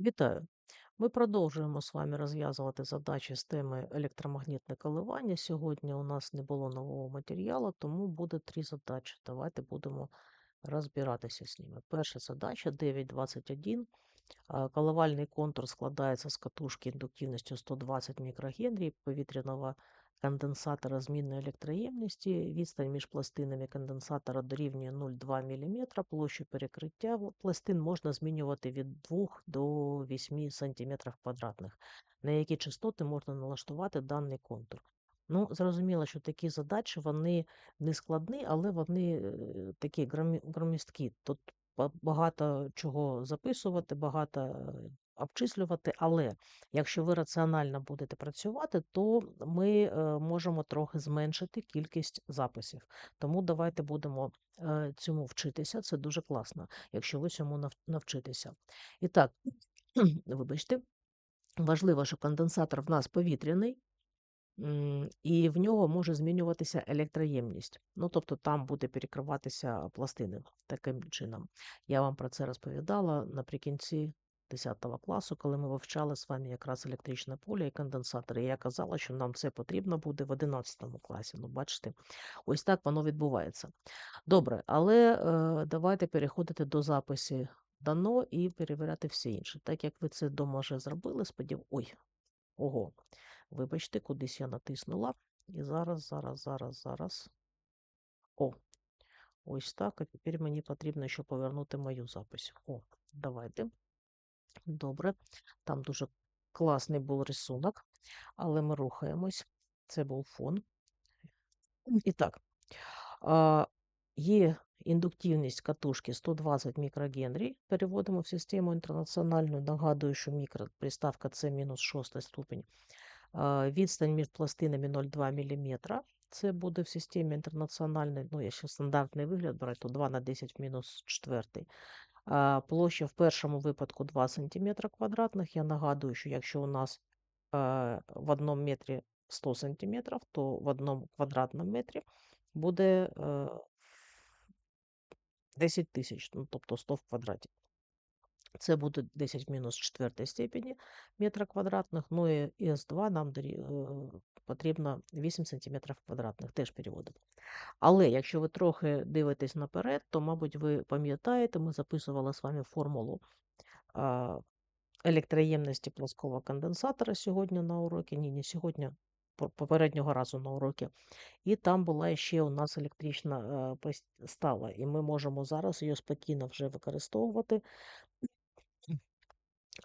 Вітаю! Ми продовжуємо з вами розв'язувати задачі з теми електромагнітне коливання. Сьогодні у нас не було нового матеріалу, тому буде три задачі. Давайте будемо розбиратися з ними. Перша задача 9.21. А, Коливальний контур складається з катушки індуктивністю 120 мікрогенрій, повітряного конденсатора змінної електроємності. Відстань між пластинами конденсатора дорівнює 0,2 мм. Площу перекриття пластин можна змінювати від 2 до 8 см квадратних. На які частоти можна налаштувати даний контур. Ну, зрозуміло, що такі задачі вони не складні, але вони е, такі громі- громісткі. Тут багато чого записувати, багато е, обчислювати, але якщо ви раціонально будете працювати, то ми е, можемо трохи зменшити кількість записів. Тому давайте будемо е, цьому вчитися. Це дуже класно, якщо ви цьому навчитеся. І так, вибачте, важливо, що конденсатор в нас повітряний. І в нього може змінюватися електроємність. Ну, тобто там буде перекриватися пластини таким чином. Я вам про це розповідала наприкінці 10 класу, коли ми вивчали з вами якраз електричне поле і конденсатори. І я казала, що нам це потрібно буде в 11 класі. Ну, бачите, ось так воно відбувається. Добре, але е, давайте переходити до запису дано і перевіряти все інше. Так як ви це вдома вже зробили, сподів... Ой, ого. Вибачте, кудись я натиснула. І зараз, зараз, зараз, зараз. О, ось так. А тепер мені потрібно ще повернути мою запись. О, давайте. Добре. Там дуже класний був рисунок, але ми рухаємось. Це був фон. І так, є індуктивність катушки 120 мікрогенрій. Переводимо в систему інтернаціональну. Нагадую, що мікро приставка це мінус 6 ступень. Відстань між пластинами 0,2 мм. Це буде в системі інтернаціональної, ну, я ще стандартний вигляд брати, то 2 на 10 в мінус 4. Площа в першому випадку 2 см квадратних. Я нагадую, що якщо у нас е, в одному метрі 100 см, то в одному квадратному метрі буде е, 10 тисяч, ну, тобто 100 в квадраті. Це буде 10 в мінус 4 степені метра квадратних. Ну і С2 нам е, потрібно 8 см квадратних, теж переводимо. Але якщо ви трохи дивитесь наперед, то, мабуть, ви пам'ятаєте, ми записували з вами формулу електроємності плоского конденсатора сьогодні на уроці. Ні, не сьогодні, попереднього разу на уроці. І там була ще у нас електрична е, стала, і ми можемо зараз її спокійно вже використовувати.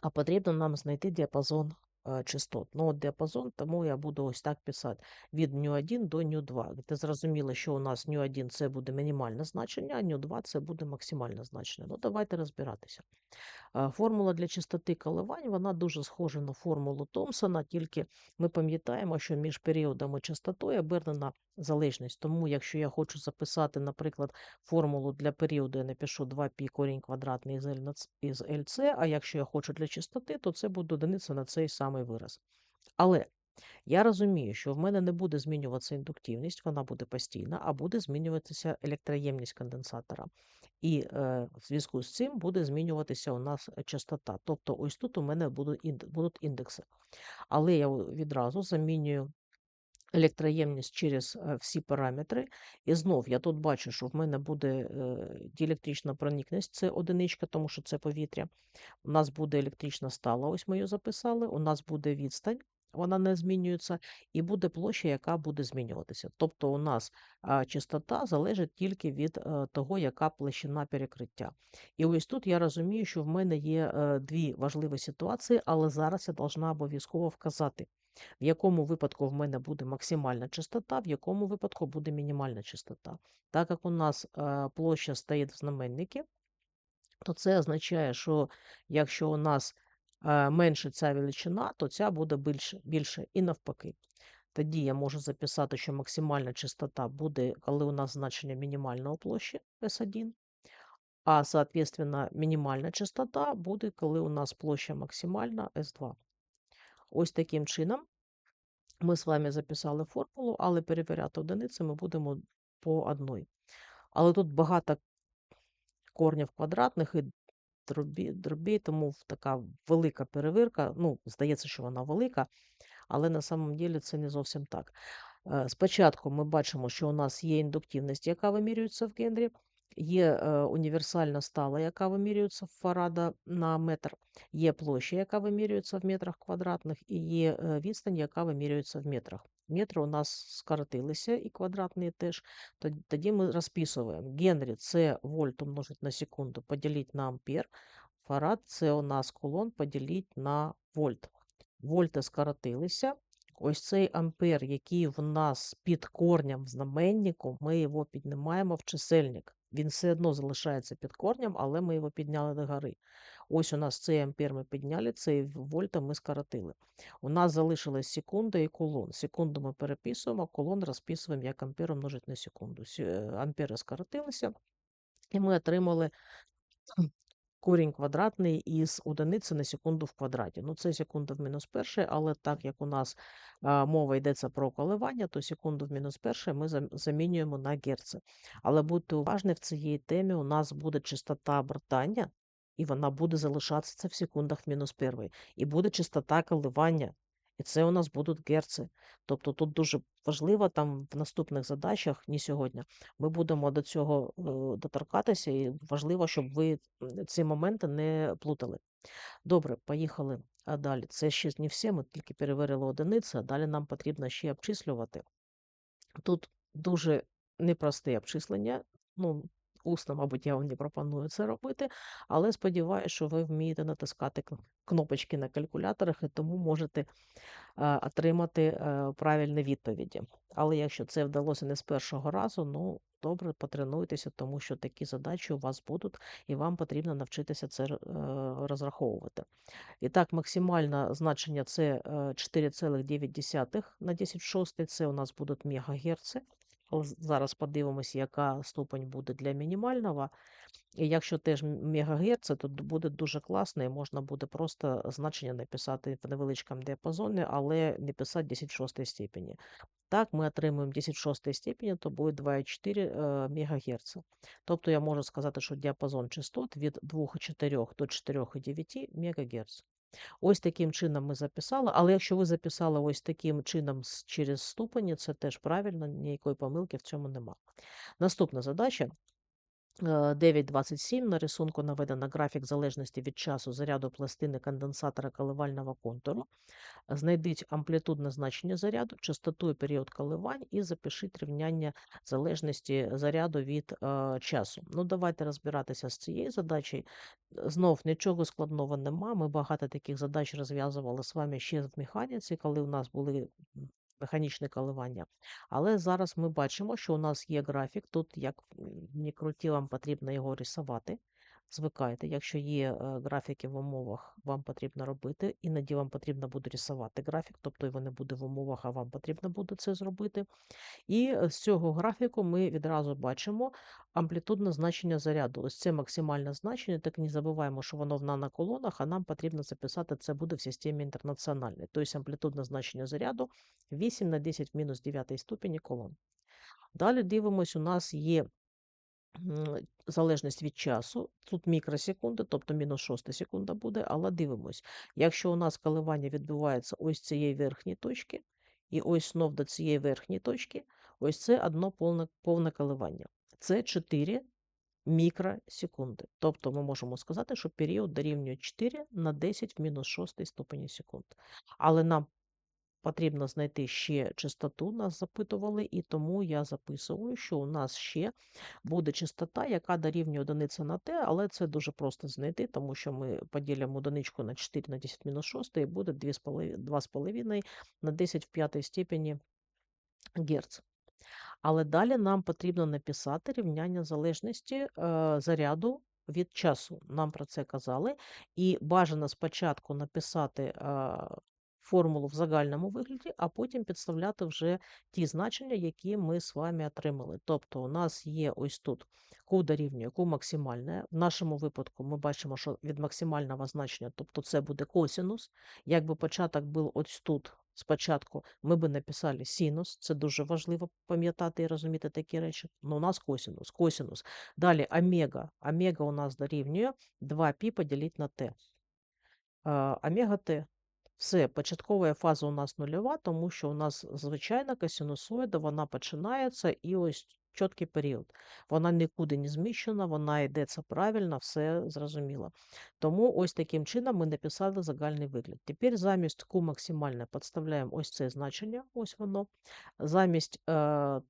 А потрібно нам знайти діапазон частот. Ну, от діапазон, тому я буду ось так писати від ню1 до ню2. Ти зрозуміло, що у нас ню1 це буде мінімальне значення, а ню2 це буде максимальне значення. Ну, давайте розбиратися. Формула для частоти коливань, вона дуже схожа на формулу Томпсона, тільки ми пам'ятаємо, що між періодами частотою обернена залежність. Тому, якщо я хочу записати, наприклад, формулу для періоду, я напишу 2π корінь квадратний із L на ц- із LC, а якщо я хочу для частоти, то це буде одиниця на цей самий вираз. Але я розумію, що в мене не буде змінюватися індуктивність, вона буде постійна, а буде змінюватися електроємність конденсатора. І е, в зв'язку з цим буде змінюватися у нас е, частота. Тобто ось тут у мене будуть індекси. Але я відразу замінюю електроємність через е, всі параметри. І знов я тут бачу, що в мене буде е, діелектрична проникність, це одиничка, тому що це повітря. У нас буде електрична стала, ось ми її записали. У нас буде відстань, вона не змінюється, і буде площа, яка буде змінюватися. Тобто у нас частота залежить тільки від е, того, яка площина перекриття. І ось тут я розумію, що в мене є е, дві важливі ситуації, але зараз я должна обов'язково вказати, в якому випадку в мене буде максимальна частота, в якому випадку буде мінімальна частота. Так як у нас е, площа стоїть в знаменнику, то це означає, що якщо у нас е, менше ця величина, то ця буде більше, більше і навпаки. Тоді я можу записати, що максимальна частота буде, коли у нас значення мінімального площі S1, а, соответственно, мінімальна частота буде, коли у нас площа максимальна S2. Ось таким чином ми з вами записали формулу, але перевіряти одиниці ми будемо по одній. Але тут багато корнів квадратних і дробі, дробі, тому така велика перевірка. Ну, здається, що вона велика, але на самом ділі це не зовсім так. Е, Спочатку ми бачимо, що у нас є індуктивність, яка вимірюється в Генрі, є е, універсальна стала, яка вимірюється в фарада на метр, є площа, яка вимірюється в метрах квадратних, і є е, відстань, яка вимірюється в метрах. Метри у нас скоротилися, і квадратні теж. Тоді ми розписуємо. Генрі це вольт умножить на секунду, поділити на ампер. Фарад це у нас кулон поділити на вольт. Вольти скоротилися. Ось цей ампер, який в нас під корнем в знаменнику, ми його піднімаємо в чисельник. Він все одно залишається під корнем, але ми його підняли до гори. Ось у нас цей ампер ми підняли, цей вольта ми скоротили. У нас залишилась секунда і кулон. Секунду ми переписуємо, кулон розписуємо як ампер умножить на секунду. Е, Ампери скоротилися, і ми отримали корінь квадратний із одиниці на секунду в квадраті. Ну, це секунда в мінус перше, але так як у нас а, мова йдеться про коливання, то секунду в мінус перше ми замінюємо на герци. Але будьте уважні, в цій темі у нас буде частота обертання, і вона буде залишатися в секундах в мінус перший. І буде частота коливання. І це у нас будуть герци. Тобто тут дуже важливо там в наступних задачах, не сьогодні, ми будемо до цього е, доторкатися, і важливо, щоб ви ці моменти не плутали. Добре, поїхали. А далі. Це ще не все, ми тільки перевірили одиниці, а далі нам потрібно ще обчислювати. Тут дуже непросте обчислення. Ну, усно, мабуть, я вам не пропоную це робити, але сподіваюся, що ви вмієте натискати кнопочки на калькуляторах і тому можете е, отримати е, правильні відповіді. Але якщо це вдалося не з першого разу, ну добре, потренуйтеся, тому що такі задачі у вас будуть, і вам потрібно навчитися це е, розраховувати. І так, максимальне значення це е, 4,9 на 10 в 6, це у нас будуть мегагерци. Зараз подивимося, яка ступень буде для мінімального. І якщо теж мегагерци, то буде дуже класно, і можна буде просто значення написати в невеличкому діапазоні, але не писати 10 в 6 степені. Так, ми отримуємо 10 в 6 степені, то буде 2,4 е, МГц. Тобто я можу сказати, що діапазон частот від 2,4 до 4,9 МГц. Ось таким чином ми записали, але якщо ви записали ось таким чином через ступені, це теж правильно, ніякої помилки в цьому нема. Наступна задача. Е, 9.27 на рисунку наведено графік залежності від часу заряду пластини конденсатора коливального контуру. Знайдіть амплітудне значення заряду, частоту і період коливань і запишіть рівняння залежності заряду від е, часу. Ну, давайте розбиратися з цією задачею. Знов нічого складного нема. Ми багато таких задач розв'язували з вами ще в механіці, коли у нас були м, механічні коливання. Але зараз ми бачимо, що у нас є графік. Тут, як мені круті, вам потрібно його рисувати. Звикайте, якщо є е, графіки в умовах, вам потрібно робити. Іноді вам потрібно буде рисувати графік, тобто його не буде в умовах, а вам потрібно буде це зробити. І е, з цього графіку ми відразу бачимо амплітудне значення заряду. Ось це максимальне значення, так не забуваємо, що воно в наноколонах, а нам потрібно записати, це буде в системі інтернаціональній. Тобто амплітудне значення заряду 8 на 10 в мінус 9 ступені колон. Далі дивимось, у нас є залежність від часу. Тут мікросекунди, тобто мінус 6 секунда буде, але дивимось. Якщо у нас коливання відбувається ось цієї верхньої точки, і ось знов до цієї верхньої точки, ось це одно повне, повне коливання. Це 4 мікросекунди. Тобто ми можемо сказати, що період дорівнює 4 на 10 в мінус 6 ступені секунд. Але нам потрібно знайти ще частоту, нас запитували, і тому я записую, що у нас ще буде частота, яка дорівнює одиниці на t, але це дуже просто знайти, тому що ми поділимо одиничку на 4 на 10 мінус 6 і буде 2,5 на 10 в п'ятій степені Гц. Але далі нам потрібно написати рівняння залежності е, заряду від часу. Нам про це казали. І бажано спочатку написати е, формулу в загальному вигляді, а потім підставляти вже ті значення, які ми з вами отримали. Тобто у нас є ось тут Q дорівнює Q максимальне. В нашому випадку ми бачимо, що від максимального значення, тобто це буде косінус. Якби початок був ось тут спочатку, ми би написали синус. Це дуже важливо пам'ятати і розуміти такі речі. Ну, у нас косінус, косінус. Далі омега. Омега у нас дорівнює 2π поділити на t. Омега Т. Все, початкова фаза у нас нульова, тому що у нас звичайна косинусоїда, вона починається і ось чіткий період. Вона нікуди не зміщена, вона йдеться правильно, все зрозуміло. Тому ось таким чином ми написали загальний вигляд. Тепер замість Q максимальне підставляємо ось це значення, ось воно. Замість е,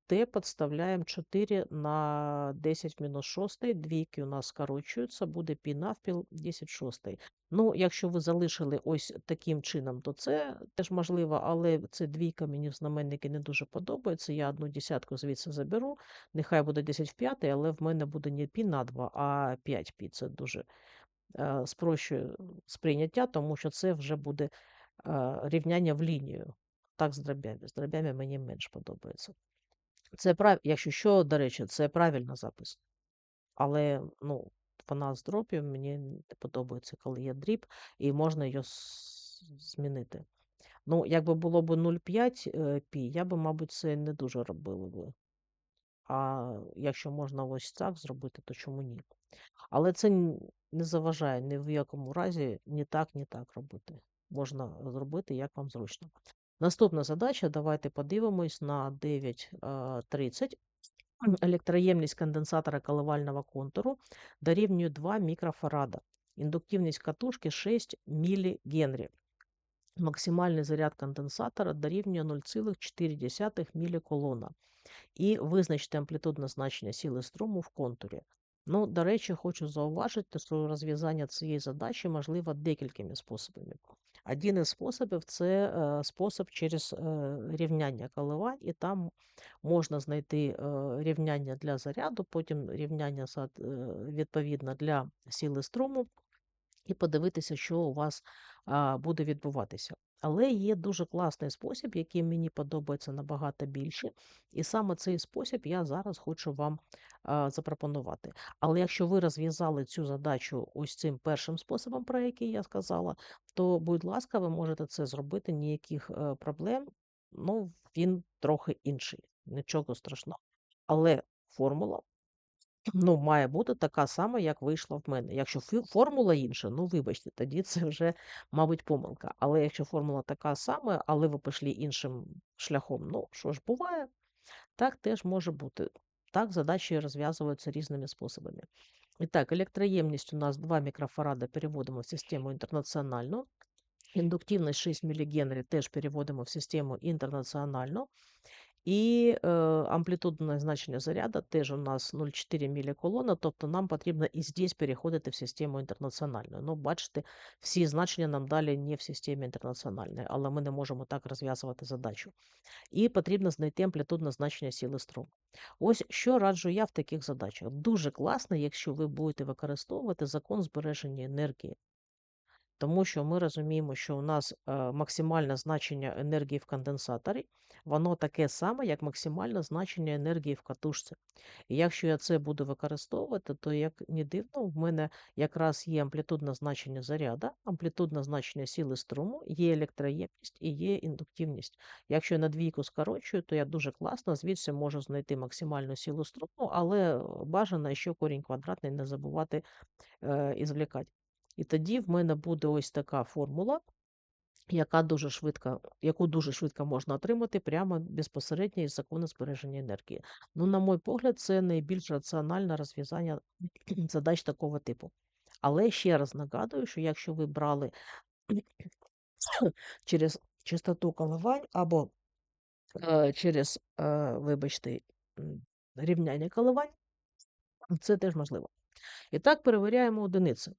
T підставляємо 4 на 10 мінус 6, двійки у нас скорочуються, буде пі навпіл 10 шостий. Ну, якщо ви залишили ось таким чином, то це теж можливо, але це двійка мені знаменники не дуже подобається. Я одну десятку звідси заберу. Нехай буде 10 в 5, але в мене буде не пі на 2, а 5 пі. Це дуже е, спрощує сприйняття, тому що це вже буде е, рівняння в лінію. Так, з дробями. З дробями мені менш подобається. Це прав... Якщо що, до речі, це правильно запис. Але, ну, вона з дробів мені не подобається, коли є дріб, і можна її змінити. Ну, якби було б 0,5 пі, я би, мабуть, це не дуже робила би. А якщо можна ось так зробити, то чому ні? Але це не заважає ні в якому разі ні так, ні так робити. Можна зробити, як вам зручно. Наступна задача, давайте подивимось на 9.30. Електроємність конденсатора коливального контуру дорівнює 2 мікрофарада. Індуктивність катушки 6 мілігенрі. Максимальний заряд конденсатора дорівнює 0,4 міліколона. І визначте амплітудне значення сили струму в контурі. Ну, до речі, хочу зауважити, що розв'язання цієї задачі можливо декількими способами. Один із способів це е, спосіб через е, рівняння коливань, і там можна знайти е, рівняння для заряду, потім рівняння відповідно для сили струму, і подивитися, що у вас буде відбуватися. Але є дуже класний спосіб, який мені подобається набагато більше. І саме цей спосіб я зараз хочу вам запропонувати. Але якщо ви розв'язали цю задачу ось цим першим способом, про який я сказала, то, будь ласка, ви можете це зробити ніяких е, проблем. Ну, він трохи інший, нічого страшного. Але формула ну, має бути така сама, як вийшла в мене. Якщо формула інша, ну вибачте, тоді це вже, мабуть, помилка. Але якщо формула така сама, але ви пішли іншим шляхом, ну що ж буває, так теж може бути. Так, задачі розв'язуються різними способами. І так, електроємність у нас 2 мікрофарада переводимо в систему інтернаціональну. Індуктивність 6 мілігенрі теж переводимо в систему інтернаціональну. І е, амплітудне значення заряду теж у нас 0,4 міліколона, тобто нам потрібно і здесь переходити в систему інтернаціональну. Ну, бачите, всі значення нам далі не в системі інтернаціональної, але ми не можемо так розв'язувати задачу. І потрібно знайти амплітудне значення сили струму. Ось що раджу я в таких задачах. Дуже класно, якщо ви будете використовувати закон збереження енергії. Тому що ми розуміємо, що у нас е, максимальне значення енергії в конденсаторі, воно таке саме, як максимальне значення енергії в катушці. І якщо я це буду використовувати, то, як не дивно, в мене якраз є амплітудне значення заряду, амплітудне значення сили струму, є електроємність і є індуктивність. Якщо я на двійку скорочую, то я дуже класно звідси можу знайти максимальну силу струму, але бажано ще корінь квадратний не забувати е, ізвлікати. І тоді в мене буде ось така формула, яка дуже швидко, яку дуже швидко можна отримати прямо безпосередньо із закону збереження енергії. Ну, на мой погляд, це найбільш раціональне розв'язання задач такого типу. Але ще раз нагадую, що якщо ви брали через частоту коливань або е, через, е, вибачте, рівняння коливань, це теж можливо. І так перевіряємо одиниці.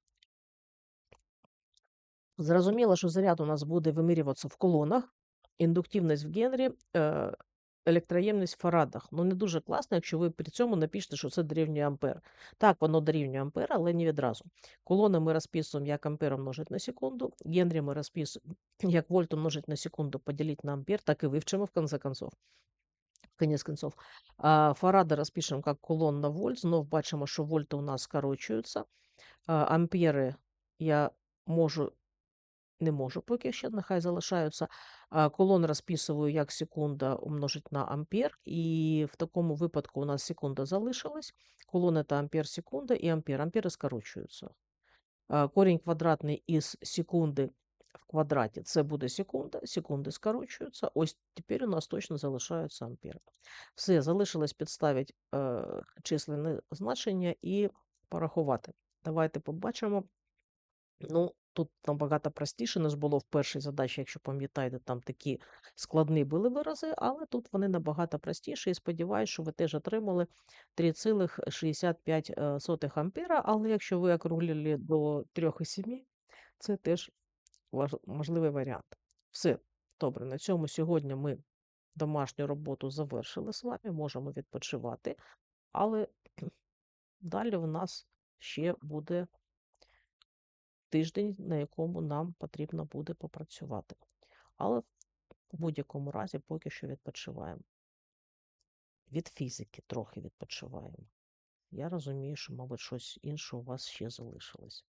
Зрозуміло, що заряд у нас буде вимірюватися в колонах. Індуктивність в Генрі, е, електроємність в фарадах. Ну, не дуже класно, якщо ви при цьому напишете, що це дорівнює ампер. Так, воно дорівнює ампер, але не відразу. Колони ми розписуємо, як ампер умножить на секунду. Генрі ми розписуємо, як вольт умножить на секунду, поділити на ампер, так і вивчимо в конце концов. Конець концов. А, Фаради розпишемо як колон на вольт. Знов бачимо, що вольти у нас скорочуються. Ампери я можу, не можу поки ще, нехай залишаються. Колон розписую як секунда умножить на ампер. І в такому випадку у нас секунда залишилась. Колон – це ампер секунда і ампер. Ампери скорочуються. Корінь квадратний із секунди в квадраті це буде секунда, секунди скорочуються. Ось тепер у нас точно залишаються ампери. Все, залишилось підставити е, численне значення і порахувати. Давайте побачимо. Ну, тут набагато простіше, ніж було в першій задачі, якщо пам'ятаєте, там такі складні були вирази, але тут вони набагато простіші. І сподіваюся, що ви теж отримали 3,65 ампера. Але якщо ви округлили до 3,7, це теж можливий варіант. Все, добре, на цьому сьогодні ми домашню роботу завершили з вами, можемо відпочивати, але далі в нас ще буде тиждень, на якому нам потрібно буде попрацювати. Але в будь-якому разі поки що відпочиваємо. Від фізики трохи відпочиваємо. Я розумію, що, мабуть, щось інше у вас ще залишилось.